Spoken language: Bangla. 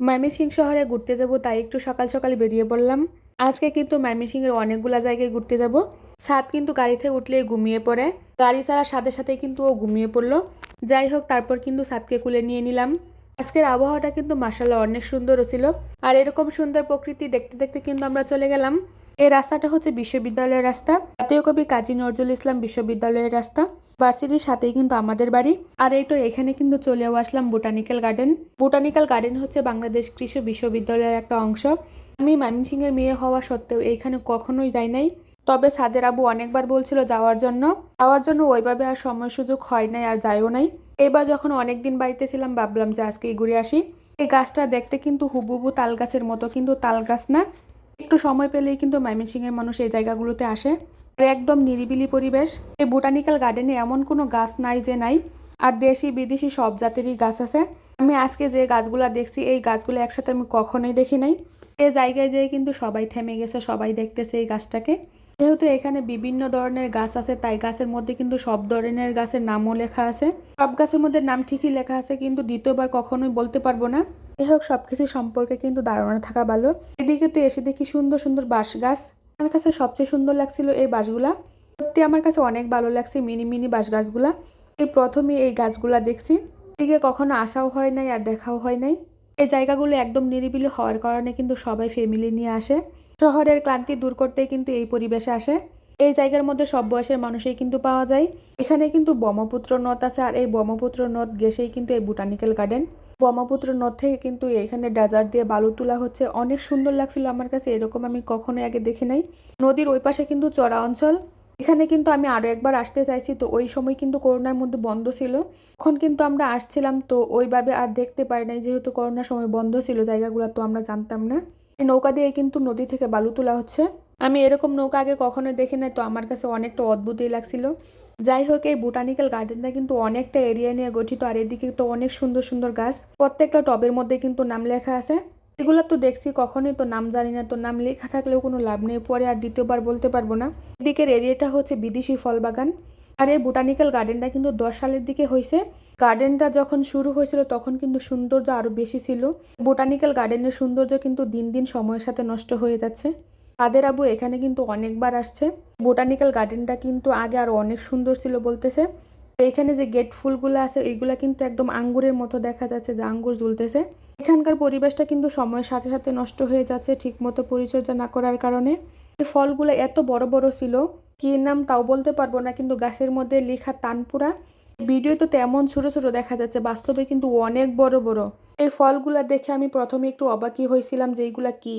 ময়মনসিংহ শহরে ঘুরতে যাব, তাই একটু সকাল সকাল বেরিয়ে পড়লাম। আজকে কিন্তু ময়মনসিংহের অনেকগুলা জায়গায় ঘুরতে যাব। সাত কিন্তু গাড়ি থেকে উঠলেই ঘুমিয়ে পড়ে। গাড়ি ছাড়ার সাথে সাথে কিন্তু ও ঘুমিয়ে পড়ল। যাই হোক, তারপর কিন্তু সাতকে কুলে নিয়ে নিলাম। আজকের আবহাওয়াটা কিন্তু মাসাল্লাহ অনেক সুন্দর ছিল। আর এরকম সুন্দর প্রকৃতি দেখতে দেখতে কিন্তু আমরা চলে গেলাম। এই রাস্তাটা হচ্ছে বিশ্ববিদ্যালয়ের রাস্তা। জাতীয় কবি কাজী নজরুল ইসলাম বিশ্ববিদ্যালয়ের রাস্তা। ভার্সিটির সাথেই কিন্তু আমাদের বাড়ি। আর এই তো এখানে কিন্তু চলেও আসলাম বোটানিক্যাল গার্ডেন। বোটানিক্যাল গার্ডেন হচ্ছে বাংলাদেশ কৃষি বিশ্ববিদ্যালয়ের একটা অংশ। আমি ময়মনসিংহের মেয়ে হওয়া সত্ত্বেও এইখানে কখনোই যাই নাই। তবে সাদের আবু অনেকবার বলছিল যাওয়ার জন্য। যাওয়ার জন্য ওইভাবে আর সময় সুযোগ হয় নাই আর যাইও নাই। এবার যখন অনেকদিন বাড়িতে ছিলাম, ভাবলাম যে আজকেই ঘুরে আসি। এই গাছটা দেখতে কিন্তু হুবুবু তাল গাছের মতো, কিন্তু তাল গাছ না। একটু সময় পেলেই কিন্তু ময়মনসিংহের মানুষ এই জায়গাগুলোতে আসে। একদম নিরিবিলি পরিবেশ। এই বোটানিক্যাল গার্ডেনে এমন কোনো গাছ নাই যে নাই। আর দেশি, বিদেশি সব জাতেরই গাছ আছে। আমি আজকে যে গাছগুলা দেখছি, এই গাছগুলো একসাথে আমি কখনোই দেখি নাই। এই জায়গায় যেয়ে কিন্তু সবাই থেমে গেছে, সবাই দেখতেছে এই গাছটাকে। যেহেতু এখানে বিভিন্ন ধরনের গাছ আছে, তাই গাছের মধ্যে কিন্তু সব ধরনের গাছের নামও লেখা আছে। সব গাছের মধ্যে নাম ঠিকই লেখা আছে, কিন্তু দ্বিতীয়বার কখনোই বলতে পারব না। যাই হোক, সবকিছু সম্পর্কে কিন্তু ধারণা থাকা ভালো। এদিকে তো এসে দেখি সুন্দর সুন্দর বাঁশ গাছ আমার কাছে সবচেয়ে সুন্দর লাগছিল এই বাঁশগুলা। সত্যি আমার কাছে অনেক ভালো লাগছে মিনি মিনি বাঁশ গাছগুলা এই প্রথমে এই গাছগুলা দেখছি। এদিকে কখনো আসাও হয় নাই আর দেখাও হয় নাই। এই জায়গাগুলো একদম নিরিবিলি হওয়ার কারণে কিন্তু সবাই ফ্যামিলি নিয়ে আসে। শহরের ক্লান্তি দূর করতে কিন্তু এই পরিবেশে আসে। এই জায়গার মধ্যে সব বয়সের মানুষই কিন্তু পাওয়া যায়। এখানে কিন্তু ব্রহ্মপুত্র নদ আছে আর এই ব্রহ্মপুত্র নদ গেছেই কিন্তু এই বোটানিক্যাল গার্ডেন ব্রহ্মপুত্র নদ থেকে কিন্তু এখানে ডেজার্ট দিয়ে বালু তোলা হচ্ছে। অনেক সুন্দর লাগছিল আমার কাছে, এরকম আমি কখনোই আগে দেখি নাই। নদীর ওই পাশে কিন্তু চড়া অঞ্চল। এখানে কিন্তু আমি আরও একবার আসতে চাইছি, তো ওই সময় কিন্তু করোনার মধ্যে বন্ধ ছিল। তখন কিন্তু আমরা আসছিলাম, তো ওইভাবে আর দেখতে পারি নাই, যেহেতু করোনার সময় বন্ধ ছিল জায়গাগুলো, তো আমরা জানতাম না। নৌকা দিয়ে কিন্তু নদী থেকে বালু তোলা হচ্ছে। আমি এরকম নৌকা আগে কখনোই দেখি নাই, তো আমার কাছে অনেকটা অদ্ভুতই লাগছিল। যাই হোক, এই বোটানিক্যাল গার্ডেনটা কিন্তু অনেকটা এরিয়া নিয়ে গঠিত, আর এদিকে তো অনেক সুন্দর সুন্দর গাছ। প্রত্যেকটা টবের মধ্যে কিন্তু নাম লেখা আছে। এগুলো তো দেখছি, কখনোই তো নাম জানি না, তো নাম লেখা থাকলেও কোনো লাভ নেই, পরে আর দ্বিতীয়বার বলতে পারব না। এদিকের এরিয়াটা হচ্ছে বিদেশি ফল বাগান। আর এই বোটানিক্যাল গার্ডেনটা কিন্তু দশ সালের দিকে হয়েছে। গার্ডেনটা যখন শুরু হয়েছিল, তখন কিন্তু সৌন্দর্য আরও বেশি ছিল। বোটানিক্যাল গার্ডেনের সৌন্দর্য কিন্তু দিন দিন সময়ের সাথে নষ্ট হয়ে যাচ্ছে। তাদের আবু এখানে কিন্তু অনেকবার আসছে। বোটানিক্যাল গার্ডেনটা কিন্তু আগে আরও অনেক সুন্দর ছিল বলতেছে। এখানে যে গেট ফুলগুলো আছে এইগুলা কিন্তু একদম আঙ্গুরের মতো দেখা যাচ্ছে, যে আঙ্গুর ঝুলতেছে এখানকার পরিবেশটা কিন্তু সময়ের সাথে সাথে নষ্ট হয়ে যাচ্ছে ঠিকমতো পরিচর্যা না করার কারণে। এই ফলগুলো এত বড় বড় ছিল, কি নাম তাও বলতে পারব না, কিন্তু গাছের মধ্যে লেখা তানপুরা। ভিডিও তো তেমন ছোট ছোট দেখা যাচ্ছে, বাস্তবে কিন্তু অনেক বড় বড়। এই ফলগুলা দেখে আমি প্রথমে একটু অবাকই হয়েছিলাম যে এইগুলা কি।